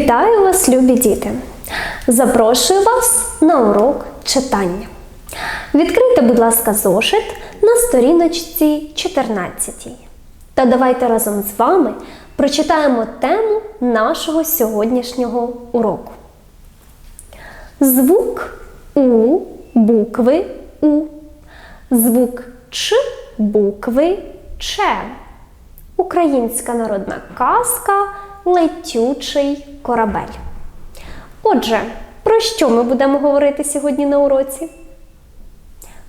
Вітаю вас, любі діти! Запрошую вас на урок читання. Відкрийте, будь ласка, зошит на сторіночці 14. Та давайте разом з вами прочитаємо тему нашого сьогоднішнього уроку. Звук У букви У. Звук Ч букви Ч. Українська народна казка Летючий корабель. Отже, про що ми будемо говорити сьогодні на уроці?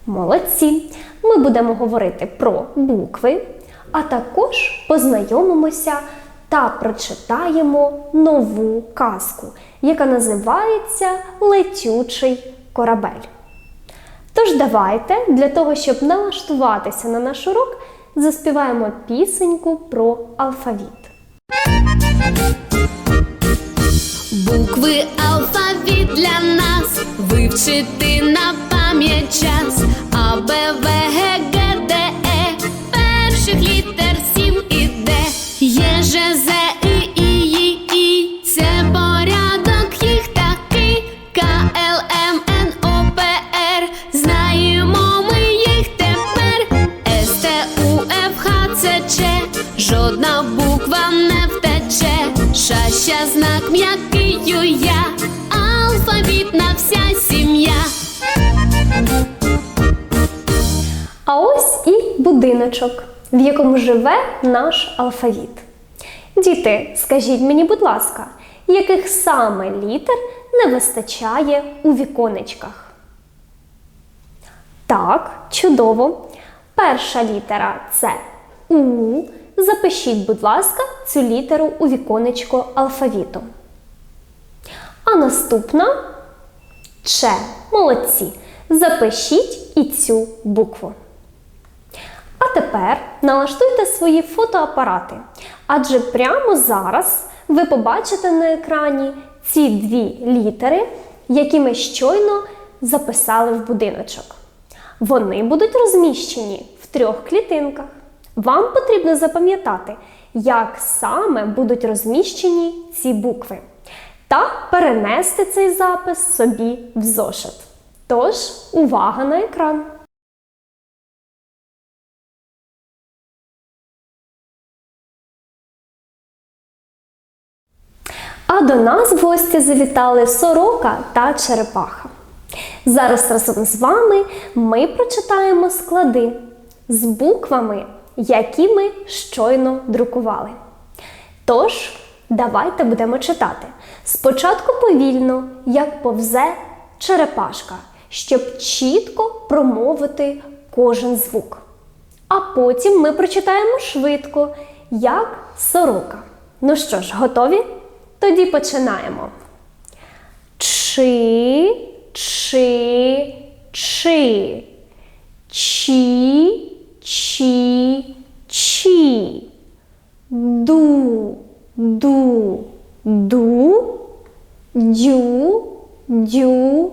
Молодці! Ми будемо говорити про букви, а також познайомимося та прочитаємо нову казку, яка називається Летючий корабель. Тож давайте, для того, щоб налаштуватися на наш урок, заспіваємо пісеньку про алфавіт. Букви алфавіт для нас вивчити на пам'ять час. А, Б, В, Г, Г, Д, Е. Перших літер Ща, знак м'який я Алфавітна вся сім'я А ось і будиночок, в якому живе наш алфавіт. Діти, скажіть мені, будь ласка, яких саме літер не вистачає у віконечках? Так, чудово. Перша літера це У. Запишіть, будь ласка, цю літеру у віконечко алфавіту. А наступна Ч. Молодці. Запишіть і цю букву. А тепер налаштуйте свої фотоапарати, адже прямо зараз ви побачите на екрані ці дві літери, які ми щойно записали в будиночок. Вони будуть розміщені в трьох клітинках. Вам потрібно запам'ятати, як саме будуть розміщені ці букви, та перенести цей запис собі в зошит. Тож, увага на екран! А до нас в гості завітали сорока та черепаха. Зараз разом з вами ми прочитаємо склади з буквами, які ми щойно друкували. Тож, давайте будемо читати. Спочатку повільно, як повзе черепашка, щоб чітко промовити кожен звук. А потім ми прочитаємо швидко, як сорока. Ну що ж, готові? Тоді починаємо. Чи, чи, чи, чі, чі, чі, ду, ду, ду, дю, дю,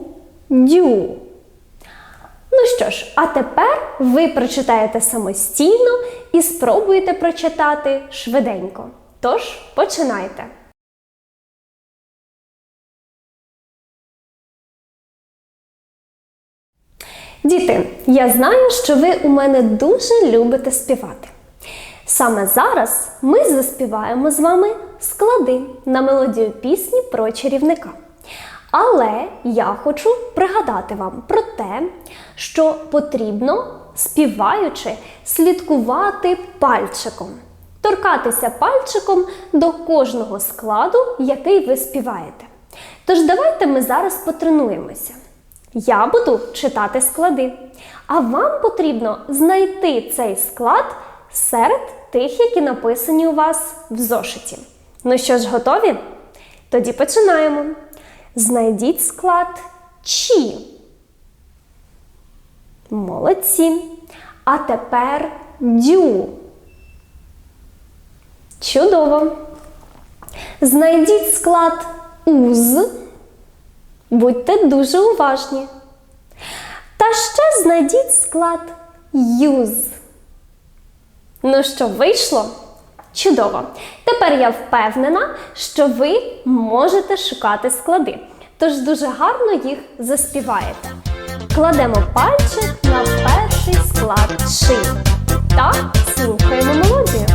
дю. Ну що ж, а тепер ви прочитаєте самостійно і спробуєте прочитати швиденько. Тож, починайте. Діти, я знаю, що ви у мене дуже любите співати. Саме зараз ми заспіваємо з вами склади на мелодію пісні про чарівника. Але я хочу пригадати вам про те, що потрібно, співаючи, слідкувати пальчиком, торкатися пальчиком до кожного складу, який ви співаєте. Тож давайте ми зараз потренуємося. Я буду читати склади, а вам потрібно знайти цей склад серед тих, які написані у вас в зошиті. Ну що ж, готові? Тоді починаємо. Знайдіть склад Чі. Молодці. А тепер дю. Чудово. Знайдіть склад уз. Будьте дуже уважні. Та ще знайдіть склад юз. Ну що, вийшло? Чудово! Тепер я впевнена, що ви можете шукати склади. Тож дуже гарно їх заспіваєте. Кладемо пальчик на перший склад ши та слухаємо мелодію.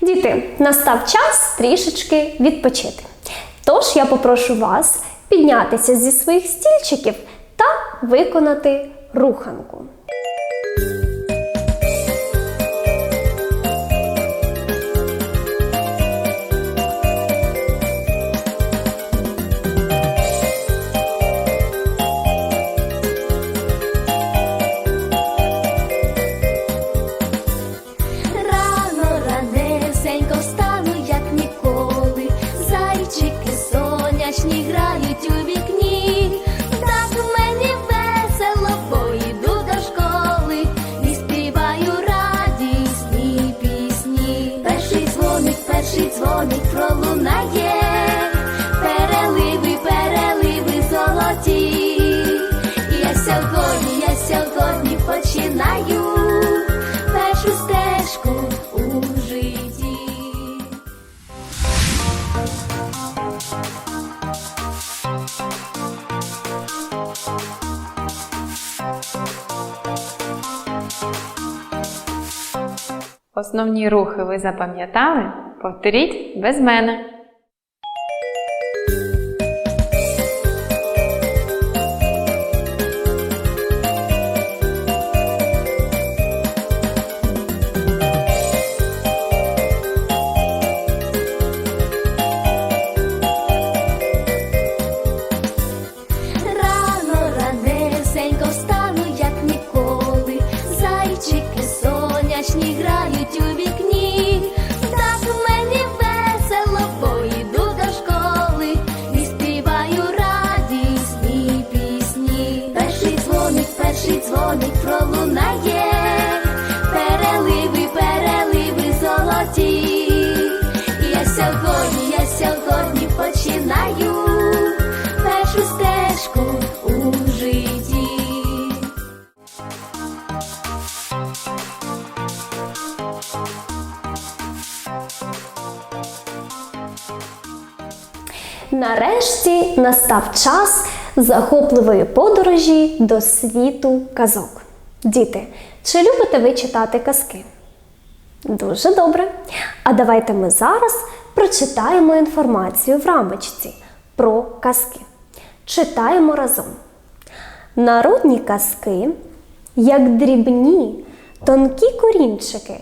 Діти, настав час трішечки відпочити. Тож я попрошу вас піднятися зі своїх стільчиків та виконати руханку. Грають Основні рухи ви запам'ятали? Повторіть без мене. Нарешті настав час захопливої подорожі до світу казок. Діти, чи любите ви читати казки? Дуже добре. А давайте ми зараз прочитаємо інформацію в рамочці про казки. Читаємо разом. Народні казки, як дрібні, тонкі корінчики,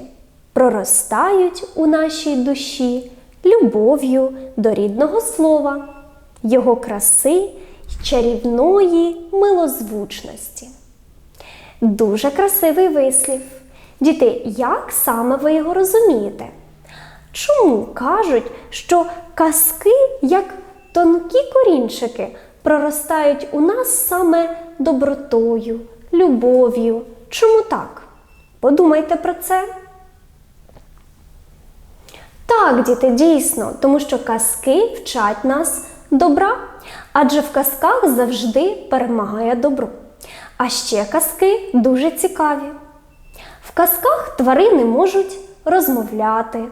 проростають у нашій душі любов'ю до рідного слова, його краси й чарівної милозвучності. Дуже красивий вислів. Діти, як саме ви його розумієте? Чому кажуть, що казки, як тонкі корінчики, проростають у нас саме добротою, любов'ю? Чому так? Подумайте про це. Так, діти, дійсно, тому що казки вчать нас добра, адже в казках завжди перемагає добро. А ще казки дуже цікаві. В казках тварини можуть розмовляти,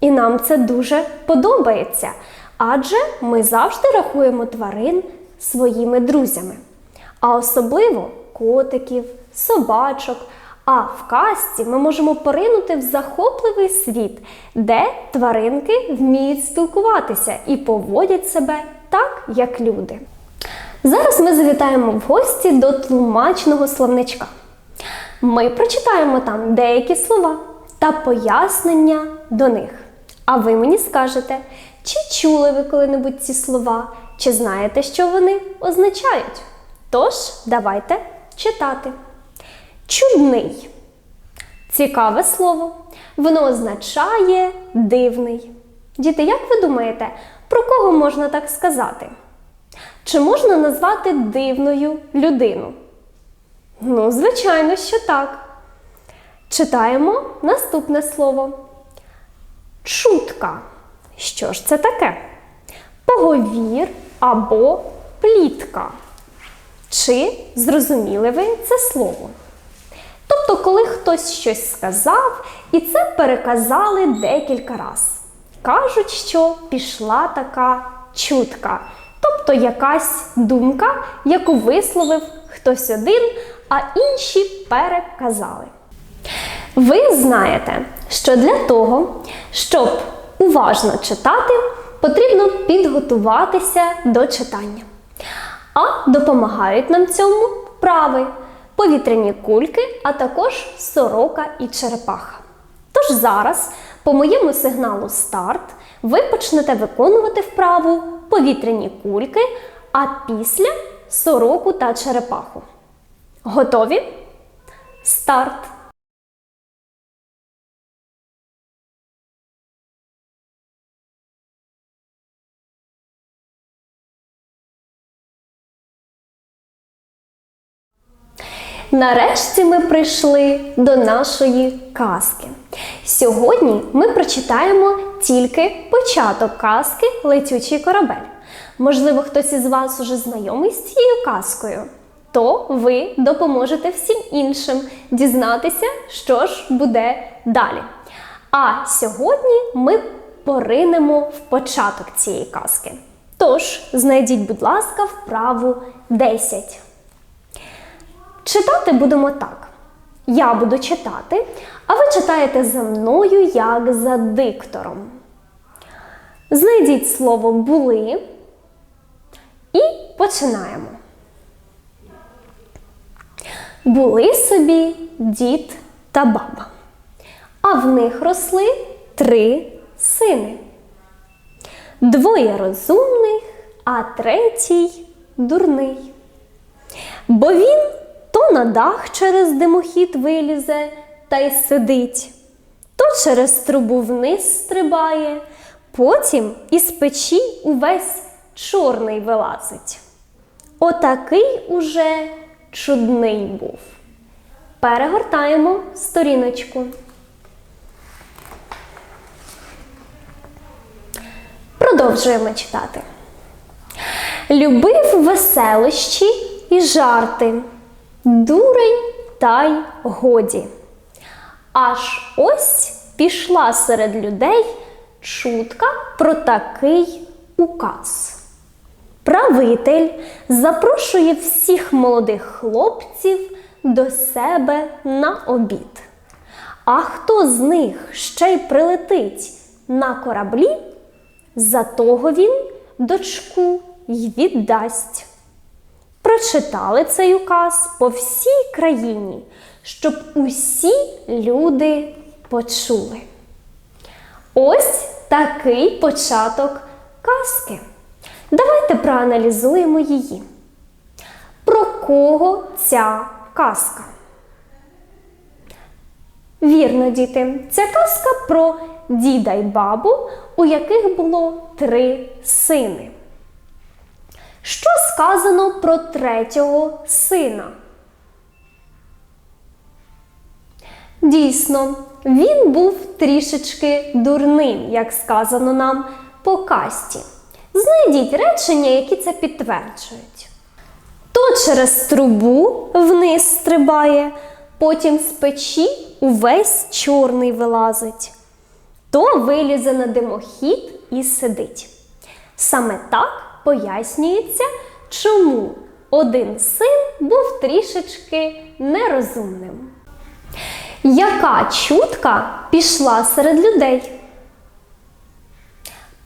і нам це дуже подобається, адже ми завжди рахуємо тварин своїми друзями, а особливо котиків, собачок. А в казці ми можемо поринути в захопливий світ, де тваринки вміють спілкуватися і поводять себе так, як люди. Зараз ми завітаємо в гості до тлумачного словничка. Ми прочитаємо там деякі слова та пояснення до них. А ви мені скажете, чи чули ви коли-небудь ці слова, чи знаєте, що вони означають? Тож, давайте читати. Чудний. Цікаве слово. Воно означає дивний. Діти, як ви думаєте, про кого можна так сказати? Чи можна назвати дивною людину? Ну, звичайно, що так. Читаємо наступне слово. Чутка. Що ж це таке? Поговір або плітка. Чи зрозуміли ви це слово? Тобто, коли хтось щось сказав, і це переказали декілька раз. Кажуть, що пішла така чутка, тобто якась думка, яку висловив хтось один, а інші переказали. Ви знаєте, що для того, щоб уважно читати, потрібно підготуватися до читання. А допомагають нам цьому вправи, повітряні кульки, а також сорока і черепаха. Тож зараз, по моєму сигналу старт, ви почнете виконувати вправу повітряні кульки, а після сороку та черепаху. Готові? Старт! Нарешті ми прийшли до нашої казки. Сьогодні ми прочитаємо тільки початок казки Летючий корабель. Можливо, хтось із вас уже знайомий з цією казкою, то ви допоможете всім іншим дізнатися, що ж буде далі. А сьогодні ми поринемо в початок цієї казки. Тож, знайдіть, будь ласка, вправу 10. Читати будемо так. Я буду читати, а ви читаєте за мною як за диктором. Знайдіть слово були і починаємо. Були собі дід та баба, а в них росли три сини. Двоє розумних, а третій дурний. Бо він на дах через димохід вилізе та й сидить, то через трубу вниз стрибає, потім із печі увесь чорний вилазить. Отакий уже чудний був. Перегортаємо сторіночку. Продовжуємо читати. Любив веселощі і жарти, дурень та й годі. Аж ось пішла серед людей чутка про такий указ. Правитель запрошує всіх молодих хлопців до себе на обід. А хто з них ще й прилетить на кораблі, за того він дочку й віддасть. Прочитали цей указ по всій країні, щоб усі люди почули. Ось такий початок казки. Давайте проаналізуємо її. Про кого ця казка? Вірно, діти, ця казка про діда й бабу, у яких було три сини. Що сказано про третього сина? Дійсно, він був трішечки дурним, як сказано нам по касті. Знайдіть речення, які це підтверджують. То через трубу вниз стрибає, потім з печі увесь чорний вилазить, то вилізе на димохід і сидить. Саме так пояснюється, чому один син був трішечки нерозумним. Яка чутка пішла серед людей?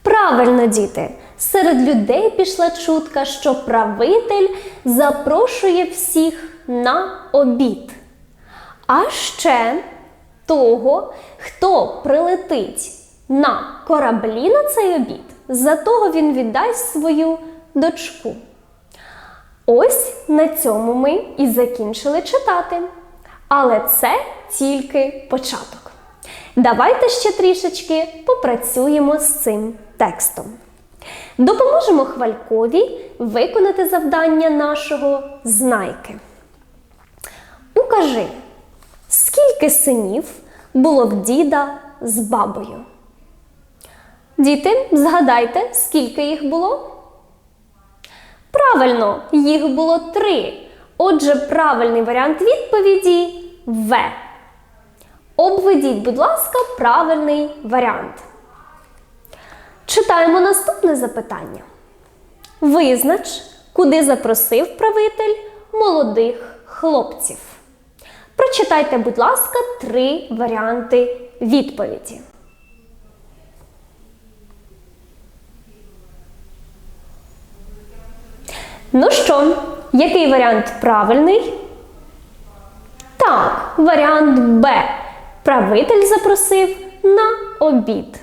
Правильно, діти, серед людей пішла чутка, що правитель запрошує всіх на обід. А ще того, хто прилетить на кораблі на цей обід, за того він віддасть свою дочку. Ось на цьому ми і закінчили читати. Але це тільки початок. Давайте ще трішечки попрацюємо з цим текстом. Допоможемо Хвалькові виконати завдання нашого знайки. Укажи, скільки синів було в діда з бабою? Діти, згадайте, скільки їх було? Правильно, їх було три. Отже, правильний варіант відповіді В. Обведіть, будь ласка, правильний варіант. Читаємо наступне запитання. Визнач, куди запросив правитель молодих хлопців. Прочитайте, будь ласка, три варіанти відповіді. Ну що, який варіант правильний? Так, варіант Б. Правитель запросив на обід.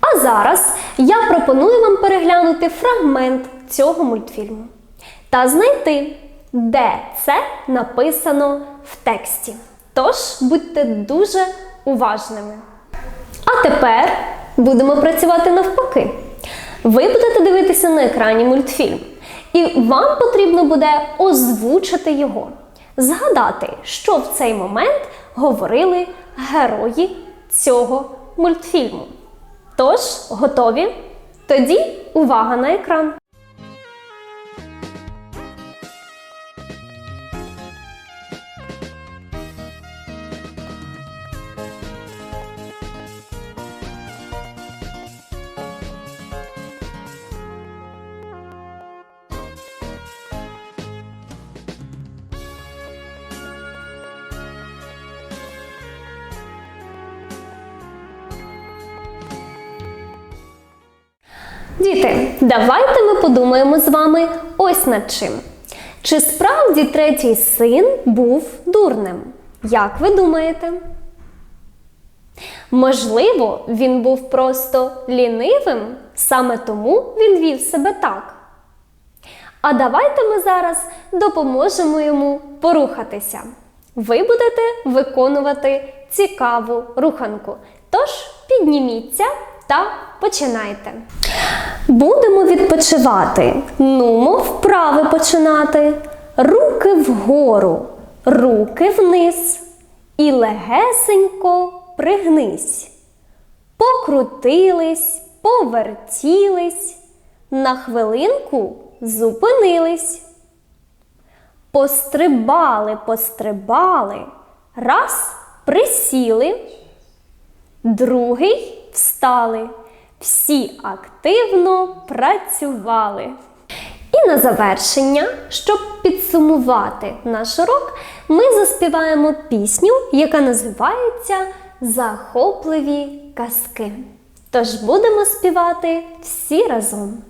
А зараз я пропоную вам переглянути фрагмент цього мультфільму та знайти, де це написано в тексті. Тож будьте дуже уважними. А тепер будемо працювати навпаки. Ви будете дивитися на екрані мультфільм, і вам потрібно буде озвучити його, згадати, що в цей момент говорили герої цього мультфільму. Тож, готові? Тоді увага на екран! Діти, давайте ми подумаємо з вами ось над чим. Чи справді третій син був дурним? Як ви думаєте? Можливо, він був просто лінивим, саме тому він вів себе так. А давайте ми зараз допоможемо йому порухатися. Ви будете виконувати цікаву руханку. Тож підніміться та починайте. Будемо відпочивати. Нумо вправи починати. Руки вгору, руки вниз. І легесенько пригнись. Покрутились, повертілись, на хвилинку зупинились. Пострибали, пострибали, раз присіли, другий встали, всі активно працювали. І на завершення, щоб підсумувати наш урок, ми заспіваємо пісню, яка називається Захопливі казки. Тож будемо співати всі разом.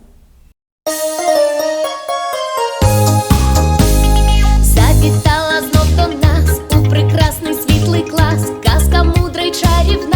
Завітала знов до нас у прекрасний світлий клас. Казка мудра й чарівна.